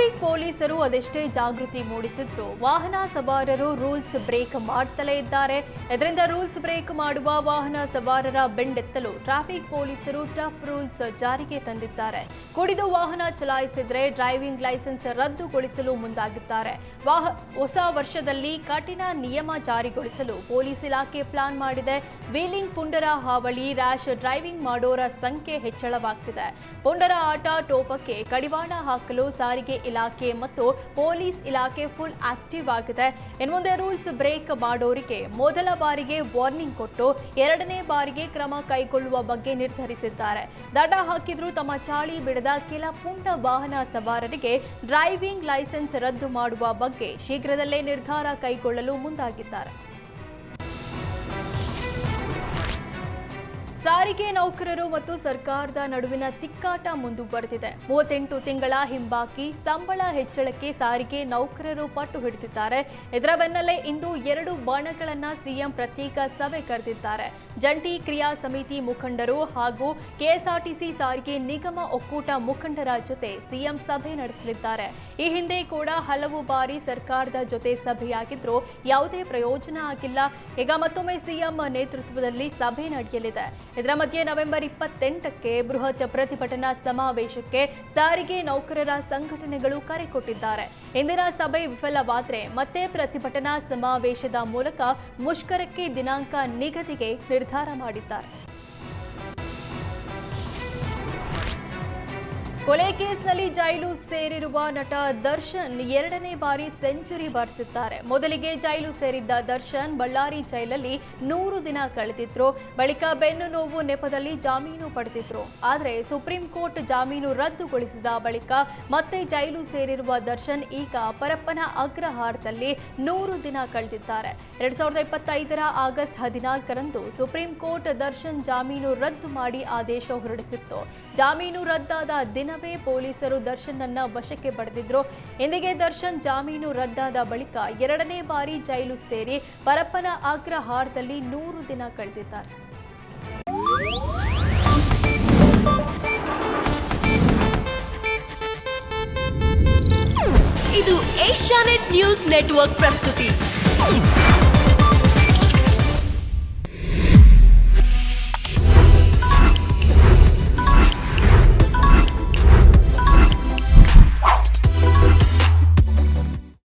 Traffic ಪೊಲೀಸರು ಅದೆಷ್ಟೇ ಜಾಗೃತಿ ಮೂಡಿಸಿದ್ರು ವಾಹನ ಸವಾರರು ರೂಲ್ಸ್ ಬ್ರೇಕ್ ಮಾಡ್ತಲೇ ಇದ್ದಾರೆ. ಇದರಿಂದ ರೂಲ್ಸ್ ಬ್ರೇಕ್ ಮಾಡುವ ವಾಹನ ಸವಾರರ ಬೆಂಡೆತ್ತಲು ಟ್ರಾಫಿಕ್ ಪೊಲೀಸರು ಟಫ್ ರೂಲ್ಸ್ ಜಾರಿಗೆ ತಂದಿದ್ದಾರೆ. ಕುಡಿದು ವಾಹನ ಚಲಾಯಿಸಿದ್ರೆ ಡ್ರೈವಿಂಗ್ ಲೈಸೆನ್ಸ್ ರದ್ದುಗೊಳಿಸಲು ಮುಂದಾಗಿದ್ದಾರೆ. ವಾಹ, ಹೊಸ ವರ್ಷದಲ್ಲಿ ಕಠಿಣ ನಿಯಮ ಜಾರಿಗೊಳಿಸಲು ಪೊಲೀಸ್ ಇಲಾಖೆ ಪ್ಲಾನ್ ಮಾಡಿದೆ. ವೀಲಿಂಗ್ ಪುಂಡರ ಹಾವಳಿ, ರ್ಯಾಶ್ ಡ್ರೈವಿಂಗ್ ಮಾಡೋರ ಸಂಖ್ಯೆ ಹೆಚ್ಚಳವಾಗ್ತಿದೆ. ಪುಂಡರ ಆಟ ಟೋಪಕ್ಕೆ ಕಡಿವಾಣ ಹಾಕಲು ಸಾರಿಗೆ ಇಲಾಖೆ ಮತ್ತು ಪೊಲೀಸ್ ಇಲಾಖೆ ಫುಲ್ ಆಕ್ಟಿವ್ ಆಗಿದೆ. ಇನ್ನು ಮುಂದೆ ರೂಲ್ಸ್ ಬ್ರೇಕ್ ಮಾಡೋರಿಗೆ ಮೊದಲ ಬಾರಿಗೆ ವಾರ್ನಿಂಗ್ ಕೊಟ್ಟು ಎರಡನೇ ಬಾರಿಗೆ ಕ್ರಮ ಕೈಗೊಳ್ಳುವ ಬಗ್ಗೆ ನಿರ್ಧರಿಸಿದ್ದಾರೆ. ದಡ ಹಾಕಿದ್ರು ತಮ್ಮ ಚಾಳಿ ಬಿಡದ ಕೆಲ ಪುಂಡ ವಾಹನ ಸವಾರರಿಗೆ ಡ್ರೈವಿಂಗ್ ಲೈಸೆನ್ಸ್ ರದ್ದು ಮಾಡುವ ಬಗ್ಗೆ ಶೀಘ್ರದಲ್ಲೇ ನಿರ್ಧಾರ ಕೈಗೊಳ್ಳಲು ಮುಂದಾಗಿದ್ದಾರೆ. ಸಾರಿಗೆ ನೌಕರರು ಮತ್ತು ಸರ್ಕಾರದ ನಡುವಿನ ತಿಕ್ಕಾಟ ಮುಂದುವರೆದಿದೆ. ಮೂವತ್ತೆಂಟು ತಿಂಗಳ ಹಿಂಬಾಕಿ ಸಂಬಳ ಹೆಚ್ಚಳಕ್ಕೆ ಸಾರಿಗೆ ನೌಕರರು ಪಟ್ಟು ಹಿಡಿದಿದ್ದಾರೆ. ಇದರ ಬೆನ್ನಲ್ಲೇ ಇಂದು ಎರಡು ಬಣಗಳನ್ನ ಸಿಎಂ ಪ್ರತ್ಯೇಕ ಸಭೆ ಕರೆದಿದ್ದಾರೆ. ಜಂಟಿ ಕ್ರಿಯಾ ಸಮಿತಿ ಮುಖಂಡರು ಹಾಗೂ ಕೆಎಸ್ಆರ್ಟಿಸಿ ಸಾರಿಗೆ ನಿಗಮ ಒಕ್ಕೂಟ ಮುಖಂಡರ ಜೊತೆ ಸಿಎಂ ಸಭೆ ನಡೆಸಲಿದ್ದಾರೆ. ಈ ಹಿಂದೆ ಕೂಡ ಹಲವು ಬಾರಿ ಸರ್ಕಾರದ ಜೊತೆ ಸಭೆಯಾಗಿದ್ರು ಯಾವುದೇ ಪ್ರಯೋಜನ ಆಗಿಲ್ಲ. ಈಗ ಮತ್ತೊಮ್ಮೆ ಸಿಎಂ ನೇತೃತ್ವದಲ್ಲಿ ಸಭೆ ನಡೆಯಲಿದೆ. ಇದರ ಮಧ್ಯೆ ನವೆಂಬರ್ ಇಪ್ಪತ್ತೆಂಟಕ್ಕೆ ಬೃಹತ್ ಪ್ರತಿಭಟನಾ ಸಮಾವೇಶಕ್ಕೆ ಸಾರಿಗೆ ನೌಕರರ ಸಂಘಟನೆಗಳು ಕರೆ ಕೊಟ್ಟಿದ್ದಾರೆ. ಇಂದಿನ ಸಭೆ ವಿಫಲವಾದರೆ ಮತ್ತೆ ಪ್ರತಿಭಟನಾ ಸಮಾವೇಶದ ಮೂಲಕ ಮುಷ್ಕರಕ್ಕೆ ದಿನಾಂಕ ನಿಗದಿಗೆ ನಿರ್ಧಾರ ಮಾಡಿದ್ದಾರೆ. ಕೊಲೆ ಕೇಸ್ನಲ್ಲಿ ಜೈಲು ಸೇರಿರುವ ನಟ ದರ್ಶನ್ ಎರಡನೇ ಬಾರಿ ಸೆಂಚುರಿ ಬಾರಿಸುತ್ತಾರೆ. ಮೊದಲಿಗೆ ಜೈಲು ಸೇರಿದ್ದ ದರ್ಶನ್ ಬಳ್ಳಾರಿ ಜೈಲಲ್ಲಿ ನೂರು ದಿನ ಕಳೆದಿದ್ರು. ಬಳಿಕ ಬೆನ್ನು ನೋವು ನೆಪದಲ್ಲಿ ಜಾಮೀನು ಪಡೆದಿದ್ರು. ಆದರೆ ಸುಪ್ರೀಂ ಕೋರ್ಟ್ ಜಾಮೀನು ರದ್ದುಗೊಳಿಸಿದ ಬಳಿಕ ಮತ್ತೆ ಜೈಲು ಸೇರಿರುವ ದರ್ಶನ್ ಈಗ ಪರಪ್ಪನ ಅಗ್ರಹಾರದಲ್ಲಿ ನೂರು ದಿನ ಕಳೆದಿದ್ದಾರೆ. ಎರಡ್ ಸಾವಿರದ ಇಪ್ಪತ್ತೈದರ ಆಗಸ್ಟ್ ಹದಿನಾಲ್ಕರಂದು ಸುಪ್ರೀಂ ಕೋರ್ಟ್ ದರ್ಶನ್ ಜಾಮೀನು ರದ್ದು ಮಾಡಿ ಆದೇಶ ಹೊರಡಿಸಿತ್ತು. ಜಾಮೀನು ರದ್ದಾದ ದಿನವೇ ಪೊಲೀಸರು ದರ್ಶನ್ನನ್ನ ವಶಕ್ಕೆ ಪಡೆದಿದ್ರು. ಇಂದಿಗೆ ದರ್ಶನ್ ಜಾಮೀನು ರದ್ದಾದ ಬಳಿಕ ಎರಡನೇ ಬಾರಿ ಜೈಲು ಸೇರಿ ಪರಪ್ಪನ ಅಗ್ರಹಾರದಲ್ಲಿ ನೂರು ದಿನ ಕಳೆದಿದ್ದಾರೆ. ಇದು ಏಷ್ಯಾನೆಟ್ ನ್ಯೂಸ್ ನೆಟ್ವರ್ಕ್ ಪ್ರಸ್ತುತಿ.